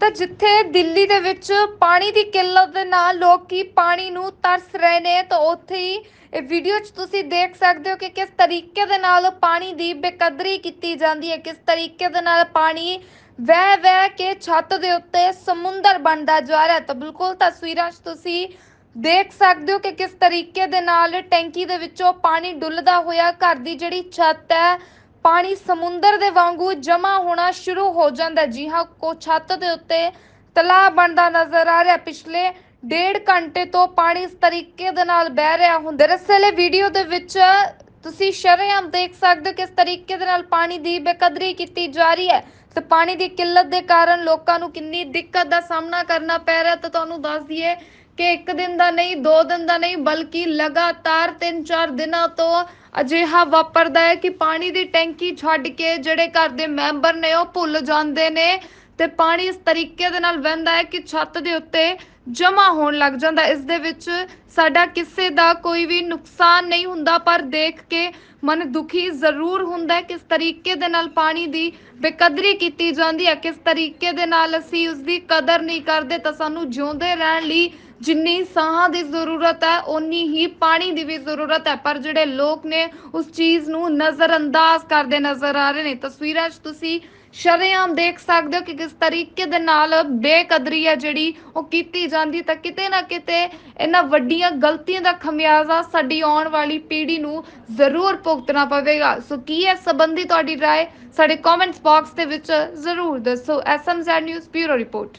ਤਾਂ ਜਿੱਥੇ ਦਿੱਲੀ ਦੇ ਵਿੱਚ ਪਾਣੀ ਦੀ ਕਿੱਲਤ ਦੇ ਨਾਲ ਲੋਕੀ ਪਾਣੀ ਨੂੰ ਤਰਸ ਰਹੇ ਨੇ, ਤਾਂ ਉੱਥੇ ਹੀ ਇਹ ਵੀਡੀਓ 'ਚ ਤੁਸੀਂ ਦੇਖ ਸਕਦੇ ਹੋ ਕਿ ਕਿਸ ਤਰੀਕੇ ਦੇ ਨਾਲ ਪਾਣੀ ਦੀ ਬੇਕਦਰੀ ਕੀਤੀ ਜਾਂਦੀ ਹੈ, ਕਿਸ ਤਰੀਕੇ ਦੇ ਨਾਲ ਪਾਣੀ ਵਹਿ ਵਹਿ ਕੇ ਛੱਤ ਦੇ ਉੱਤੇ ਸਮੁੰਦਰ ਬਣਦਾ ਜਾ ਰਿਹਾ ਤਾਂ ਬਿਲਕੁਲ ਤਸਵੀਰਾਂ 'ਚ ਤੁਸੀਂ ਦੇਖ ਸਕਦੇ ਹੋ ਕਿ ਕਿਸ ਤਰੀਕੇ ਦੇ ਨਾਲ ਟੈਂਕੀ ਦੇ ਵਿੱਚੋਂ ਪਾਣੀ ਡੁੱਲਦਾ ਹੋਇਆ, ਘਰ ਦੀ ਜਿਹੜੀ ਛੱਤ ਹੈ ਪਾਣੀ ਸਮੁੰਦਰ ਦੇ ਵਾਂਗੂ ਜਮਾ ਹੋਣਾ ਸ਼ੁਰੂ ਹੋ ਜਾਂਦਾ ਜੀ ਹਾਂ, ਕੋ ਛੱਤ ਦੇ ਉੱਤੇ ਤਲਾਅ ਬਣਦਾ ਨਜ਼ਰ ਆ ਰਿਹਾ। ਪਿਛਲੇ ਡੇਢ ਘੰਟੇ ਤੋਂ ਪਾਣੀ ਇਸ ਤਰੀਕੇ ਦੇ ਨਾਲ ਬਹਿ ਰਿਹਾ ਹੁੰਦਾ ਦਰਅਸਲ, ਇਹ ਵੀਡੀਓ ਦੇ ਵਿੱਚ ਤੁਸੀਂ ਸ਼ਰੇਆਮ ਦੇਖ ਸਕਦੇ ਹੋ ਕਿਸ ਤਰੀਕੇ ਦੇ ਨਾਲ ਪਾਣੀ ਦੀ ਬੇਕਦਰੀ ਕੀਤੀ ਜਾ ਰਹੀ ਹੈ। ਤੇ ਪਾਣੀ ਦੀ ਕਿੱਲਤ ਦੇ ਕਾਰਨ ਲੋਕਾਂ ਨੂੰ ਕਿੰਨੀ ਦਿੱਕਤ ਦਾ ਸਾਹਮਣਾ ਕਰਨਾ ਪੈ ਰਿਹਾ ਤਾਂ ਤੁਹਾਨੂੰ ਦੱਸ ਦਈਏ ਕਿ ਇੱਕ ਦਿਨ ਦਾ ਨਹੀਂ, ਦੋ ਦਿਨ ਦਾ ਨਹੀਂ, ਬਲਕਿ ਲਗਾਤਾਰ 3-4 ਦਿਨਾਂ ਤੋਂ ਅਜਿਹਾ ਵਾਪਰਦਾ ਹੈ ਕਿ ਪਾਣੀ ਦੀ ਟੈਂਕੀ ਛੱਡ ਕੇ ਜਿਹੜੇ ਘਰ ਦੇ ਮੈਂਬਰ ਨੇ ਉਹ ਭੁੱਲ ਜਾਂਦੇ ਨੇ ਤੇ ਪਾਣੀ ਇਸ ਤਰੀਕੇ ਦੇ ਨਾਲ ਵਹਿੰਦਾ ਹੈ ਕਿ ਛੱਤ ਦੇ ਉੱਤੇ ਜਮਾ ਹੋਣ ਲੱਗ ਜਾਂਦਾ ਹੈ। ਇਸ ਦੇ ਵਿੱਚ ਸਾਡਾ ਕਿਸੇ ਦਾ ਕੋਈ ਵੀ ਨੁਕਸਾਨ ਨਹੀਂ ਹੁੰਦਾ, ਪਰ ਦੇਖ ਕੇ ਮਨ ਦੁਖੀ ਜ਼ਰੂਰ ਹੁੰਦਾ ਕਿਸ ਤਰੀਕੇ ਦੇ ਨਾਲ ਪਾਣੀ ਦੀ ਬੇਕਦਰੀ ਕੀਤੀ ਜਾਂਦੀ ਹੈ, ਕਿਸ ਤਰੀਕੇ ਦੇ ਨਾਲ ਅਸੀਂ ਉਸ ਦੀ ਕਦਰ ਨਹੀਂ ਕਰਦੇ ਤਾਂ ਸਾਨੂੰ ਜਿਉਂਦੇ ਰਹਿਣ ਲਈ ਜਿੰਨੀ ਸਾਹਾਂ ਦੀ ਜ਼ਰੂਰਤ ਹੈ, ਓਨੀ ਹੀ ਪਾਣੀ ਦੀ ਵੀ ਜ਼ਰੂਰਤ ਹੈ ਪਰ ਜਿਹੜੇ ਲੋਕ ਨੇ ਉਸ ਚੀਜ਼ ਨੂੰ ਨਜ਼ਰਅੰਦਾਜ਼ ਕਰਦੇ ਨਜ਼ਰ ਆ ਰਹੇ ਨੇ ਤਸਵੀਰਾਂ 'ਚ ਤੁਸੀਂ ਸ਼ਰੇਆਮ ਦੇਖ ਸਕਦੇ ਹੋ ਕਿ ਕਿਸ ਤਰੀਕੇ ਦੇ ਨਾਲ ਬੇਕਦਰੀ ਹੈ ਜਿਹੜੀ ਉਹ ਕੀਤੀ ਜਾਂਦੀ ਤਾਂ ਕਿਤੇ ਨਾ ਕਿਤੇ ਇਹਨਾਂ ਵੱਡੀਆਂ ਗਲਤੀਆਂ ਦਾ ਖਮਿਆਜ਼ਾ ਸਾਡੀ ਆਉਣ ਵਾਲੀ ਪੀੜ੍ਹੀ ਨੂੰ ਜ਼ਰੂਰ ਭੁਗਤਣਾ ਪਵੇਗਾ ਸੋ ਕੀ ਹੈ ਸੰਬੰਧੀ ਤੁਹਾਡੀ رائے ਸਾਡੇ ਕਮੈਂਟਸ ਬਾਕਸ ਦੇ ਵਿੱਚ ਜ਼ਰੂਰ ਦੱਸੋ ਐਸਐਮਜ਼ੈਡ ਨਿਊਜ਼ ਬਿਊਰੋ ਰਿਪੋਰਟ